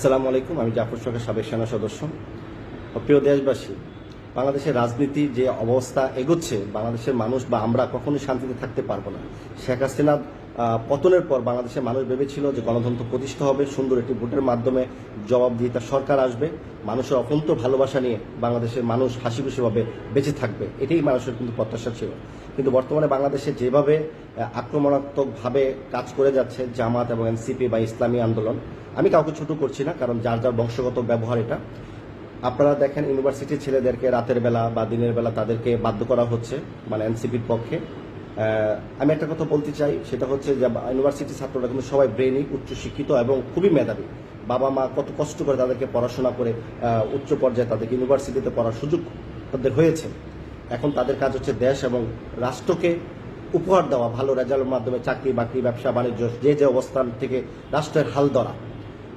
আসসালামু আলাইকুম, আমি জাফর সরকার সাবেক সেনা সদস্য। প্রিয় দেশবাসী, বাংলাদেশের রাজনীতি যে অবস্থা এগোচ্ছে, বাংলাদেশের মানুষ বা আমরা কখনোই শান্তিতে থাকতে পারব না। শেখ হাসিনা পতনের পর বাংলাদেশের মানুষ ভেবেছিল যে গণতন্ত্র প্রতিষ্ঠা হবে। সুন্দর একটি ভোটের মাধ্যমে জবাবদিহিতা সরকার আসবে। মানুষের অপন্ত ভালোবাসা নিয়ে বাংলাদেশের মানুষ হাসি খুশিভাবে বেঁচে থাকবে। এটাই মানুষের কিন্তু প্রত্যাশা ছিল। কিন্তু বর্তমানে বাংলাদেশে যেভাবে আক্রমণাত্মকভাবে কাজ করে যাচ্ছে জামাত এবং এনসিপি বা ইসলামী আন্দোলন, আমি কাউকে ছোট করছি না, কারণ যার যার বংশগত ব্যবহার এটা। আপনারা দেখেন ইউনিভার্সিটির ছেলেদেরকে রাতের বেলা বা দিনের বেলা তাদেরকে বাধ্য করা হচ্ছে মানে এনসিপির পক্ষে। আমি একটা কথা বলতে চাই, সেটা হচ্ছে যে ইউনিভার্সিটির ছাত্ররা কিন্তু সবাই ব্রেনি উচ্চশিক্ষিত এবং খুবই মেধাবী। বাবা মা কত কষ্ট করে তাদেরকে পড়াশোনা করে উচ্চ পর্যায়ে তাদেরকে ইউনিভার্সিটিতে পড়ার সুযোগ তাদের হয়েছে। এখন তাদের কাজ হচ্ছে দেশ এবং রাষ্ট্রকে উপহার দেওয়া, ভালো রেজাল্টের মাধ্যমে চাকরি, বাকরি, ব্যবসা, বাণিজ্য, যে যে অবস্থান থেকে রাষ্ট্রের হাল ধরা,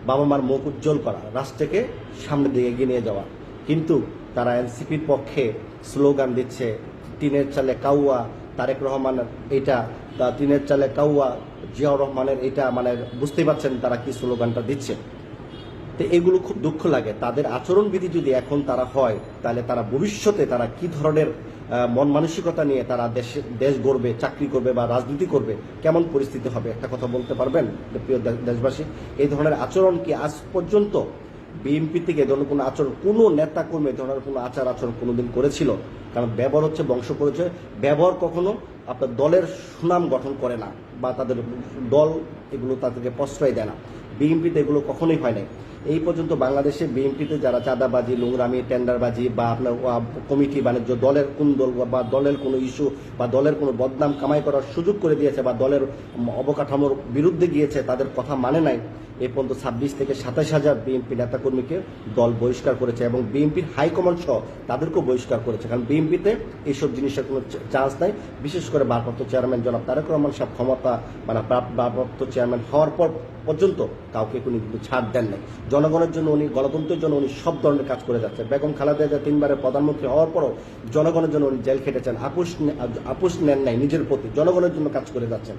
বাবা মার মুখ উজ্জ্বল করা, রাষ্ট্রকে সামনের দিকে এগিয়ে নিয়ে যাওয়া। কিন্তু তারা এনসিপির পক্ষে স্লোগান দিচ্ছে, টিনের চালে কাউয়া তারেক রহমান এটা তা টিনের চালে কাউয়া, জিয়াউর রহমানের এটা মানে বুঝতেই পারছেন তারা কি স্লোগানটা দিচ্ছে। তো এগুলো খুব দুঃখ লাগে। তাদের আচরণবিধি যদি এখন তারা হয়, তাহলে তারা ভবিষ্যতে তারা কি ধরনের মন মানসিকতা নিয়ে তারা দেশে, দেশ গড়বে, চাকরি করবে বা রাজনীতি করবে, কেমন পরিস্থিতি হবে, একটা কথা বলতে পারবেন? প্রিয় দেশবাসী, এই ধরনের আচরণ কি আজ পর্যন্ত বিএনপি থেকে ধরনের কোনো আচরণ, কোনো নেতা কর্মী ধরনের কোনো আচার আচরণ কোনোদিন করেছিল? কারণ ব্যবহার হচ্ছে বংশ পরিচয়। ব্যবহার কখনো আপনার দলের সুনাম গঠন করে না বা তাদের দল এগুলো তাদেরকে প্রশ্রয় দেয় না। বিএনপিতে এগুলো কখনোই হয় নাই। এই পর্যন্ত বাংলাদেশে বিএনপিতে যারা চাঁদাবাজি, নোংরামি, টেন্ডারবাজি বা আপনার কমিটি, বাণিজ্য দলের কোন দল বা দলের কোনো ইস্যু বা দলের কোনো বদনাম কামাই করার সুযোগ করে দিয়েছে বা দলের অবকাঠামোর বিরুদ্ধে গিয়েছে, তাদের কথা মানে নাই। এ পর্যন্ত ছাব্বিশ থেকে সাতাশ হাজার বিএনপি নেতাকর্মীকে দল বহিষ্কার করেছে এবং বিএনপির হাইকমান্ড সহ তাদেরকেও বহিষ্কার করেছে। কারণ বিএনপিতে এইসব জিনিসের কোনো চান্স নাই। বিশেষ করে ভারপ্রাপ্ত চেয়ারম্যান জনাব তারেক রহমান সাহেব ক্ষমতা মানে প্রাপ- ভারপ্রাপ্ত চেয়ারম্যান হওয়ার পর পর্যন্ত কাউকে কোনো কিন্তু ছাড় দেন নাই। জনগণের জন্য উনি, গণতন্ত্রের জন্য উনি সব ধরনের কাজ করে যাচ্ছেন। বেগম খালেদা জিয়া তিনবারের প্রধানমন্ত্রী হওয়ার পরও জনগণের জন্য উনি জেল খেটেছেন। আপুষ আপুষ নেন নাই নিজের প্রতি। জনগণের জন্য কাজ করে যাচ্ছেন।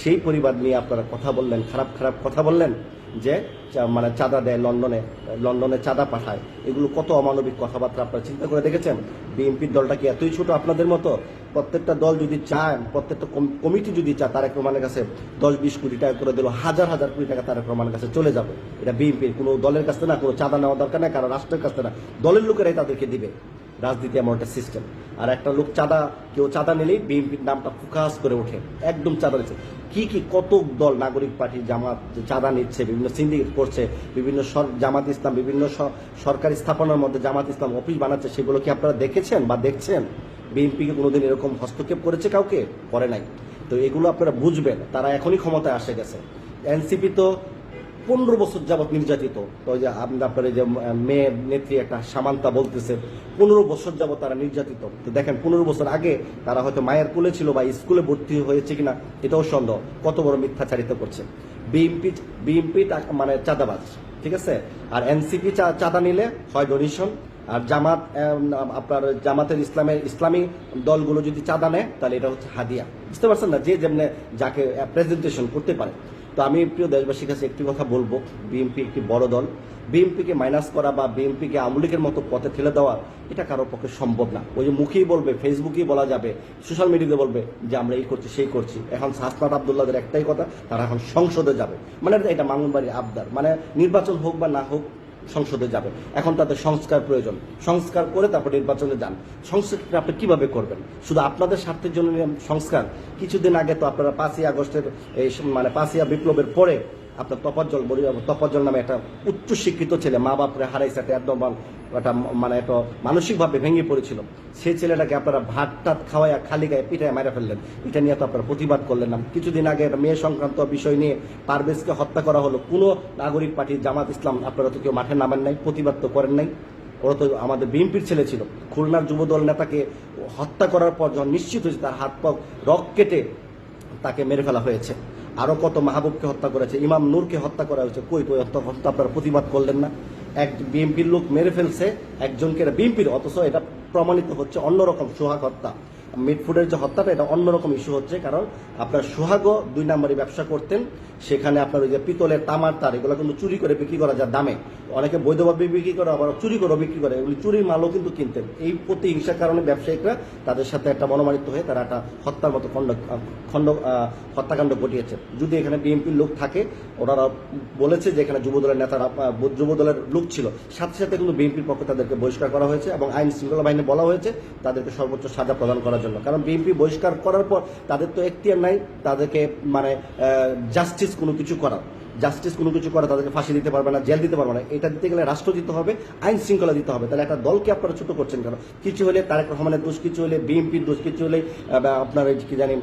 সেই পরিবার নিয়ে আপনারা কথা বললেন, খারাপ খারাপ কথা বললেন। যে মানে চাঁদা দেয় লন্ডনে লন্ডনে চাঁদা পাঠায়। এগুলো কত অমানবিক কথাবার্তা আপনারা চিন্তা করে দেখেছেন? বিএনপির দলটা কি এতই ছোট আপনাদের মতো? প্রত্যেকটা দল যদি চায়, প্রত্যেকটা কমিটি যদি চায়, তারেক রহমানের কাছে দশ বিশ কোটি টাকা করে দিল, হাজার হাজার কোটি টাকা তারেক রহমানের কাছে চলে যাবে। এটা বিএনপির কোনো দলের কাছে না, কোনো চাঁদা নেওয়া দরকার নেই কারণ রাষ্ট্রের কাছে না। দলের লোকেরাই তাদেরকে দিবে। রাজনীতি এমন একটা সিস্টেম আর একটা লোক চাঁদা, কেউ চাঁদা নিলেই বিএনপির নামটা ফুকাস করে ওঠে। একদম চাঁদা নিচ্ছে। কি কি, কত দল নাগরিক পার্টি জামাত চাঁদা নিচ্ছে, বিভিন্ন সিন্ডিকেট করছে, বিভিন্ন জামাত ইসলাম, বিভিন্ন সরকারি স্থাপনার মধ্যে জামাত ইসলাম অফিস বানাচ্ছে, সেগুলো কি আপনারা দেখেছেন বা দেখছেন? বিএনপিকে কোনোদিন এরকম হস্তক্ষেপ করেছে কাউকে? করে নাই। তো এগুলো আপনারা বুঝবেন, তারা এখনই ক্ষমতায় আসে গেছে। এনসিপি তো পনেরো বছর যাবৎ নির্যাতিত। ওই যে আপনি- আপনার যে মেয়ে, নেত্রী একটা সামান্তা বলতেছে, পনেরো বছর যাবৎ তারা নির্যাতিত। তো দেখেন, পনেরো বছর আগে তারা হয়তো মায়ের কোলে ছিল বা স্কুলে ভর্তি হয়েছে কিনা, এটাও সন্দেহ। কত বড় মিথ্যাচারিত করছে। বিএনপি বিএনপি মানে চাঁদাবাজ, ঠিক আছে? আর এনসিপি চাঁদা নিলে হয় ডোনেশন আর জামাত আপনার জামাতের ইসলামের ইসলামী দলগুলো যদি চাঁদা নেয়, তাহলে এটা হচ্ছে হাদিয়া। বুঝতে পারছেন না? যে যেমনি যাকে প্রেজেন্টেশন করতে পারে। তো আমি, প্রিয় দেশবাসীর কাছে একটি কথা বলব। বিএনপি একটি বড় দল। বিএনপিকে মাইনাস করা বা বিএনপিকে আমলিকের মতো পথে ঠেলে দেওয়া, এটা কারোর পক্ষে সম্ভব না। ওই যে মুখেই বলবে ফেসবুকেই বলা যাবে সোশ্যাল মিডিয়াতে বলবে যে আমরা এই করছি, সেই করছি। এখন হাসনাত আবদুল্লাদের একটাই কথা, তারা এখন সংসদে যাবে। মানে এটা মামুনবাড়ির আবদার। মানে নির্বাচন হোক বা না হোক সংসদে যাবে। এখন তাদের সংস্কার প্রয়োজন। সংস্কার করে তারপর নির্বাচনে যান। সংস্কার আপনি কীভাবে করবেন? শুধু আপনাদের স্বার্থের জন্য সংস্কার? কিছুদিন আগে তো আপনারা পাঁচই আগস্টের এই মানে পাঁচই বিপ্লবের পরে আপনার তপাজ্জল তপাজ্জল নামে একটা উচ্চ শিক্ষিত ছেলে মা বাপরে হারাইছে, একটা একদম একটা মানে একটা মানসিকভাবে ভেঙে পড়েছিল। সেই ছেলেটাকে আপনারা ভাত টাত খাওয়াইয়া খালি গায়ে পিঠায় মারা ফেললেন। এটা নিয়ে তো আপনারা প্রতিবাদ করলেন না। কিছুদিন আগে একটা মেয়ে সংক্রান্ত বিষয় নিয়ে পারভেজকে হত্যা করা হলো। কোনো নাগরিক পার্টি জামাত ইসলাম আপনারা তো কেউ মাঠে নামেন নাই, প্রতিবাদ তো করেন নাই। ওরা তো আমাদের বিএনপির ছেলে ছিল। খুলনার যুবদল নেতাকে হত্যা করার পর যখন নিশ্চিত হয়েছে তার হাত পা রক কেটে তাকে মেরে ফেলা হয়েছে। আরও কত মাহবুবকে হত্যা করেছে, ইমাম নূরকে হত্যা করা হয়েছে, কই কই? হত্যা হত্যা আপনারা প্রতিবাদ করলেন না। এক বিএমপির লোক মেরে ফেলছে, একজনকে বিএমপির অথচ এটা প্রমাণিত হচ্ছে অন্যরকম সোহাগ হত্যা। মিটফুডের যে হত্যাটা, এটা অন্যরকম ইস্যু হচ্ছে। কারণ আপনার সোহাগও দুই নম্বরই ব্যবসা করতেন। সেখানে আপনার ওই যে পিতলের তামার তার, এগুলো কিন্তু চুরি করে বিক্রি করা যায় দামে। অনেকে বৈধভাবে বিক্রি করে, আবার চুরি করে বিক্রি করে। এগুলি চুরির মালও কিন্তু কিনতেন। এই প্রতিহিংসার কারণে ব্যবসায়িকরা তাদের সাথে একটা মনোমানিত হয়ে তারা একটা হত্যার মতো খণ্ড খণ্ড হত্যাকাণ্ড ঘটিয়েছে। যদি এখানে বিএনপির লোক থাকে, ওনারা বলেছে যে এখানে যুবদলের নেতারা যুবদলের লোক ছিল। সাথে সাথে কিন্তু বিএনপির পক্ষে তাদেরকে বহিষ্কার করা হয়েছে এবং আইন শৃঙ্খলা বাহিনী বলা হয়েছে, তাদেরকে সর্বোচ্চ সাজা প্রদান করার জন্য। কারণ বিএনপি বহিষ্কার করার পর তাদের তো এখতিয়ার নাই, তাদেরকে মানে জাস্টিস কোনো কিছু করার। জাস্টিস কোনো কিছু করে তাদেরকে ফাঁসি দিতে পারবে না, জেল দিতে পারবে না। এটা দিতে গেলে রাষ্ট্র দিতে হবে, আইন শৃঙ্খলা দিতে হবে। তাহলে একটা দলকে আপনারা ছোট করছেন কেন? কিছু হলে তারেক রহমানের দোষ, কিছু হলে বিএনপির দোষ, কিছু হলে আপনার কি জানি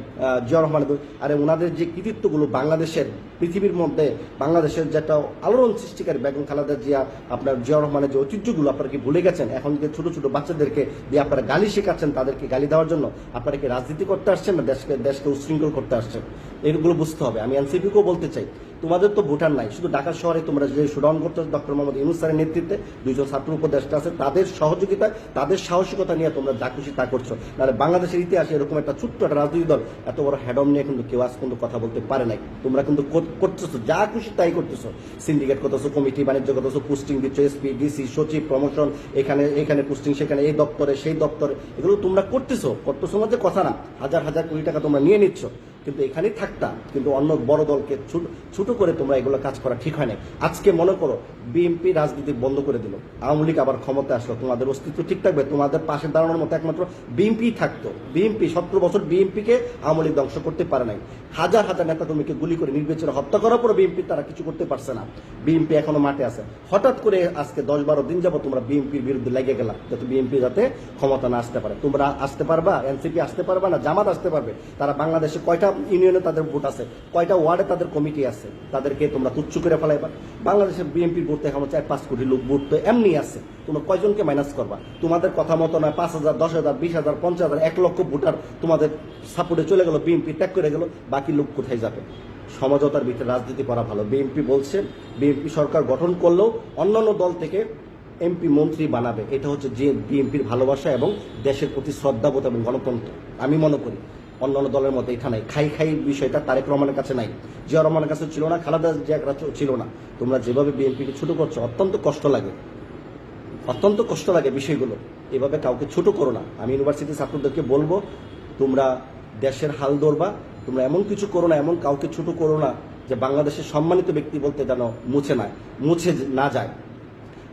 জিয়া রহমানের দোষ। আরে ওনাদের যে কৃতিত্বগুলো বাংলাদেশের, পৃথিবীর মধ্যে বাংলাদেশের যেটা আলোড়ন সৃষ্টিকারী বেগম খালেদা জিয়া, আপনার জিয়া রহমানের যে ঐতিহ্যগুলো আপনারা কি ভুলে গেছেন? এখন যে ছোট ছোট বাচ্চাদেরকে দিয়ে আপনারা গালি শেখাচ্ছেন, তাদেরকে গালি দেওয়ার জন্য আপনারা কি রাজনীতি করতে আসছেন না দেশকে দেশকে উশৃঙ্খল করতে আসছেন? এগুলো বুঝতে হবে। আমি এনসিপিকেও বলতে চাই তোমাদের তো ভোটার নাই, শুধু ঢাকা শহরে তোমরা যে শোডাউন করতে ডক্টর মোহাম্মদ ইউনুস নেতৃত্বে দুইজন ছাত্র উপদেষ্টা আছে, তাদের সহযোগিতায়, তাদের সাহসিকতা নিয়ে তোমরা যা খুশি তা করছ। নাহলে বাংলাদেশের ইতিহাসে এরকম একটা ছোট্ট একটা রাজনৈতিক দল, এত বড় হ্যাডম নিয়ে কিন্তু কেউ আজ কিন্তু কথা বলতে পারে নাই। তোমরা কিন্তু করতেছো, যা খুশি তাই করতেছো। সিন্ডিকেট করতেছো কমিটি বাণিজ্য করতেছো পোস্টিং দিচ্ছ এসপি ডিসি সচিব প্রমোশন এখানে এখানে পোস্টিং সেখানে এই দপ্তরে, সেই দপ্তরে, এগুলো তোমরা করতেছো। করতেছো মধ্যে কথা না, হাজার হাজার কোটি টাকা তোমরা নিয়ে নিচ্ছ। কিন্তু এখানেই থাকতাম কিন্তু অন্য বড় দলকে ছোট করে তোমরা এগুলো কাজ করা ঠিক হয় না আজকে মনে করো, বিএনপি রাজনীতি বন্ধ করে দিল, আওয়ামী লীগ আবার ক্ষমতা আসলো, তোমাদের অস্তিত্ব ঠিক থাকবে, তোমাদের পাশে দাঁড়ানোর মতো একমাত্র বিএনপি থাকতো। বিএনপি সতেরো বছর বিএনপিকে আওয়ামী লীগ ধ্বংস করতে পারে নাই। হাজার হাজার নেতা কর্মীকে গুলি করে নির্বাচনে হত্যা করার পরে বিএনপি তারা কিছু করতে পারছে না। বিএনপি এখনও মাঠে আছে। হঠাৎ করে আজকে দশ বারো দিন যাব তোমরা বিএনপির বিরুদ্ধে লেগে গেলা, যাতে বিএনপি যাতে ক্ষমতা না আসতে পারে। তোমরা আসতে পারবা, এনসিপি আসতে পারবা না, জামাত আসতে পারবে। তারা বাংলাদেশে কয়টা ইউনিয়নে তাদের ভোট আছে, কয়টা ওয়ার্ডে তাদের কমিটি আছে, তাদেরকে তোমরা তুচ্ছ করে ফেলাইবা। বাংলাদেশের বিএনপির ভোট এখনও চার পাঁচ কোটি লোক ভোট তো এমনি আছে, তোমরা কয়জনকে মাইনাস করবা? তোমাদের কথা মতো নয়, পাঁচ হাজার, দশ হাজার, বিশ হাজার, পঞ্চাশ হাজার, এক লক্ষ ভোটার তোমাদের সাপোর্টে চলে গেল, বিএনপি ত্যাগ করে গেল, বাকি লোক কোথায় যাবে? সমঝোতার ভিতরে রাজনীতি করা ভালো। বিএনপি বলছে, বিএনপি সরকার গঠন করলেও অন্যান্য দল থেকে এমপি মন্ত্রী বানাবে। এটা হচ্ছে যে বিএনপির ভালোবাসা এবং দেশের প্রতি শ্রদ্ধাবোধ এবং গণতন্ত্র। আমি মনে করি অন্যান্য দলের মধ্যে এটা নাই খাই খাই বিষয়টা তারেক রহমানের কাছে নাই। জিয়া রহমানের কাছে ছিল না, খালেদা জিয়া ছিল না। তোমরা যেভাবে বিএনপিকে ছোট করছ, অত্যন্ত কষ্ট লাগে। অত্যন্ত কষ্ট লাগে বিষয়গুলো। এভাবে কাউকে ছোট করো না। আমি ইউনিভার্সিটি ছাত্রদেরকে বলব, তোমরা দেশের হাল ধরবা, তোমরা এমন কিছু করো না, এমন কাউকে ছোট করো না যে বাংলাদেশের সম্মানিত ব্যক্তি বলতে যেন মুছে না মুছে না যায়।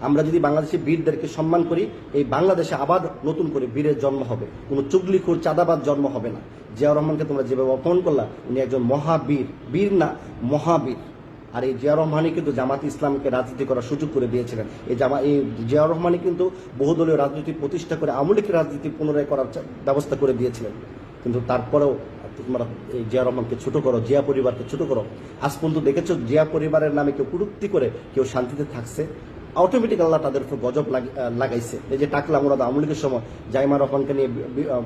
আমরা যদি বাংলাদেশের বীরদেরকে সম্মান করি, এই বাংলাদেশে আবার নতুন করে বীরের জন্ম হবে। কোনো চুগলিখোর চাঁদাবাদ জন্ম হবে না। জিয়া রহমানকে তোমরা যেভাবে অপমান করলা, উনি একজন মহাবীর। বীর না, মহাবীর। আর এই জিয়া রহমানই কিন্তু জামাত ইসলামকে রাজনীতি করার সুযোগ করে দিয়েছিলেন। এই জামা, এই জিয়া রহমানই কিন্তু বহুদলীয় রাজনীতি প্রতিষ্ঠা করে লীগের রাজনীতি পুনরায় করার ব্যবস্থা করে দিয়েছিলেন। কিন্তু তারপরেও তোমরা এই জিয়া রহমানকে ছোট করো, জিয়া পরিবারকে ছোট করো। আজ পর্যন্ত দেখেছ জিয়া পরিবারের নামে কেউ কুরুক্তি করে কেউ শান্তিতে থাকছে? অটোমেটিক আল্লাহ তাদের উপর গজব লাগাইছে। এই যে টাকলা মুরাদ আওয়ামী লীগের সময় জাইমা রহমানকে নিয়ে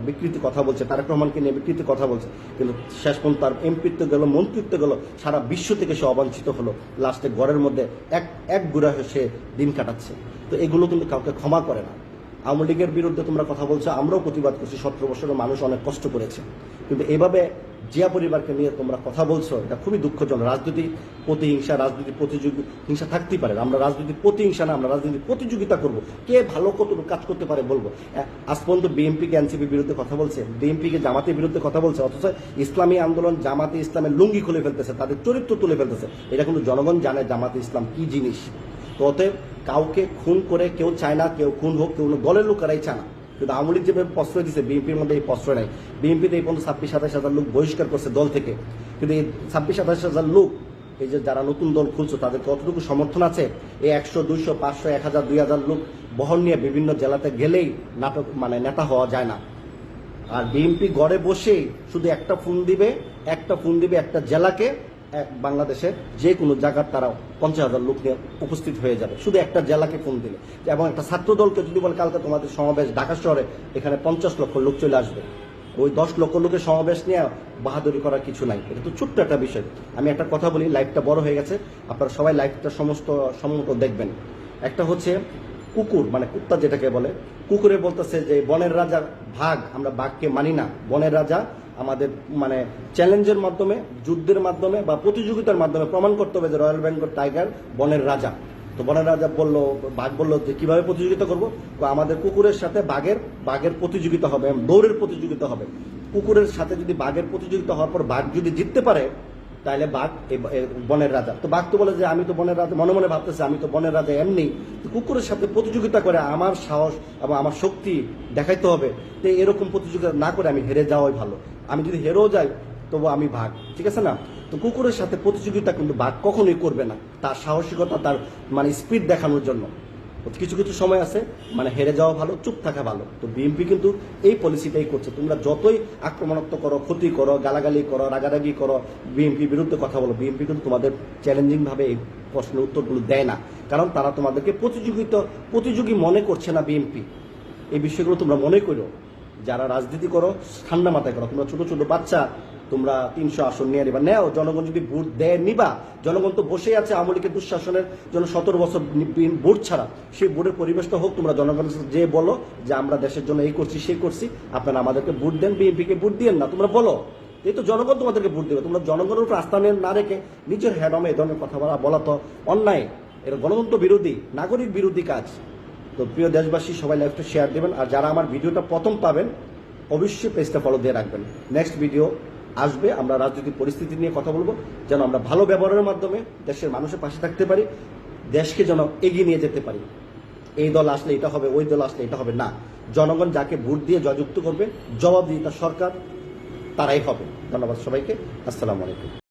বিকৃতি কথা বলছে, তারেক রহমানকে নিয়ে বিকৃতি কথা বলছে। কিন্তু শেষ পর্যন্ত তার এমপিত্ব গেল, মন্ত্রিত্ব গেল, সারা বিশ্ব থেকে সে অবাঞ্ছিত হলো। লাস্টে ঘরের মধ্যে এক এক গুড়া সে দিন কাটাচ্ছে। তো এগুলো কিন্তু কাউকে ক্ষমা করে না। আওয়ামী লীগের বিরুদ্ধে তোমরা কথা বলছো, আমরাও প্রতিবাদ করছি। সতেরো বছরের মানুষ অনেক কষ্ট করেছে। কিন্তু এভাবে জিয়া পরিবারকে নিয়ে তোমরা কথা বলছো, এটা খুবই দুঃখজনক। রাজনীতি প্রতিহিংসা রাজনীতি প্রতিযোগী হিংসা থাকতেই পারে। আমরা রাজনীতি প্রতিহিংসা না, আমরা রাজনীতি প্রতিযোগিতা করব। কে ভালো কত কাজ করতে পারে বলব। আজ পর্যন্ত বিএনপি কে এনসিপির বিরুদ্ধে কথা বলছে, বিএনপি কে জামাতের বিরুদ্ধে কথা বলছে, অথচ ইসলামী আন্দোলন জামাতে ইসলামের লুঙ্গি খুলে ফেলতেছে, তাদের চরিত্র তুলে ফেলতেছে। এটা কিন্তু জনগণ জানে জামাতে ইসলাম কি জিনিস। তো অতএব কাউকে খুন করে কেউ চায় না, কেউ খুন হোক, কেউ দলের লোকেরাই চায় না। কিন্তু আওয়ামী লীগ যেভাবে প্রশ্রয় দিচ্ছে বিএনপির মধ্যে এই প্রশ্রয় নাই। বিএনপিতে এই পর্যন্ত ছাব্বিশ, সাতাশ হাজার লোক বহিষ্কার করছে দল থেকে। কিন্তু এই ছাব্বিশ, সাতাশ হাজার লোক, এই যে যারা নতুন দল খুলছে তাদের কতটুকু সমর্থন আছে? এই একশো, দুইশো, পাঁচশো, এক হাজার, দুই হাজার লোক বহন নিয়ে বিভিন্ন জেলাতে গেলেই নাটক মানে নেতা হওয়া যায় না। আর বিএনপি ঘরে বসেই শুধু একটা ফোন দিবে, একটা ফোন দিবে একটা জেলাকে এক বাংলাদেশে যে কোনো জায়গার তারা পঞ্চাশ হাজার লোক নিয়ে উপস্থিত হয়ে যাবে। শুধু একটা জেলাকে ফোন দিলে। এবং একটা ছাত্র দলকে যদি বলে কালকে তোমাদের সমাবেশ ঢাকা শহরে, এখানে পঞ্চাশ লক্ষ লোক চলে আসবে। ওই দশ লক্ষ লোকের সমাবেশ নিয়ে বাহাদুরি করার কিছু নাই। এটা তো ছোট্ট একটা বিষয়। আমি একটা কথা বলি, লাইভটা বড় হয়ে গেছে। আপনারা সবাই লাইভটা সমস্ত সম্মত দেখবেন। একটা হচ্ছে কুকুর মানে কুত্তা যেটাকে বলে। কুকুরে বলতেছে যে, বনের রাজা ভাগ আমরা বাঘকে মানি না। বনের রাজা আমাদের মানে চ্যালেঞ্জের মাধ্যমে, যুদ্ধের মাধ্যমে বা প্রতিযোগিতার মাধ্যমে প্রমাণ করতে হবে যে রয়্যাল বেঙ্গল টাইগার বনের রাজা। তো বনের রাজা বলল, বাঘ বলল যে, কীভাবে প্রতিযোগিতা করব? তো আমাদের কুকুরের সাথে বাঘের বাঘের প্রতিযোগিতা হবে দৌড়ের প্রতিযোগিতা হবে। কুকুরের সাথে যদি বাঘের প্রতিযোগিতা হওয়ার পর বাঘ যদি জিততে পারে তাহলে বাঘ বনের রাজা। তো বাঘ তো বলে যে, আমি তো বনের রাজা, মনে মনে ভাবতেছে, আমি তো বনের রাজা এমনি। কুকুরের সাথে প্রতিযোগিতা করে আমার সাহস এবং আমার শক্তি দেখাইতে হবে। তো এরকম প্রতিযোগিতা না করে আমি হেরে যাওয়াই ভালো। আমি যদি হেরেও যাই, তবু আমি ভাগ। ঠিক আছে না? তো কুকুরের সাথে প্রতিযোগিতা কিন্তু বাঘ কখনোই করবে না। তার সাহসিকতা, তার মানে স্পিড দেখানোর জন্য। কিছু কিছু সময় আছে মানে হেরে যাওয়া ভালো, চুপ থাকা ভালো। তো বিএনপি কিন্তু এই পলিসিটাই করছে। তোমরা যতই আক্রমণাত্মক করো, ক্ষতি করো, গালাগালি করো, রাগারাগি করো বিএনপির বিরুদ্ধে কথা বলো বিএনপি কিন্তু তোমাদের চ্যালেঞ্জিং ভাবে এই প্রশ্নের উত্তরগুলো দেয় না। কারণ তারা তোমাদেরকে প্রতিযোগিতা, প্রতিযোগী মনে করছে না বিএনপি এই বিষয়গুলো তোমরা মনে করো। যারা রাজনীতি করো, ঠান্ডা মাথায় করো। তোমরা ছোট ছোট বাচ্চা, তোমরা তিনশো আসন নিয়ে নিবা। নেও, জনগণ যদি ভোট দেয়, নিবা। জনগণ তো বসেই আছে, আওয়ামী লীগের দুঃশাসনের জন্য সতেরো বছর ভোট ছাড়া। সেই ভোটের পরিবেশটা হোক, তোমরা জনগণের যে বলো যে আমরা দেশের জন্য এই করছি, সেই করছি। আপনারা আমাদেরকে ভোট দেন, বিএনপিকে ভোট দিয়েন না, তোমরা বলো। এই তো জনগণ তোমাদেরকে ভোট দেবে। তোমরা জনগণের উপর আস্থা না রেখে নিজের হ্যাডমে এ ধরনের কথা বলা বলা তো অন্যায়। এটা গণতন্ত্র বিরোধী, নাগরিক বিরোধী কাজ। তো প্রিয় দেশবাসী, সবাই লাইভটা শেয়ার দেবেন। আর যারা আমার ভিডিওটা প্রথম পাবেন, অবশ্যই পেজটা ফলো দিয়ে রাখবেন। নেক্সট ভিডিও আসবে, আমরা রাজনৈতিক পরিস্থিতি নিয়ে কথা বলব, যেন আমরা ভালো ব্যবহারের মাধ্যমে দেশের মানুষের পাশে থাকতে পারি, দেশকে যেন এগিয়ে নিয়ে যেতে পারি। এই দল আসলে এটা হবে, ওই দল আসলে এটা হবে না। জনগণ যাকে ভোট দিয়ে জয়যুক্ত করবে, জবাবদিহিতা সরকার, তারাই হবে। ধন্যবাদ সবাইকে। আসসালামু আলাইকুম।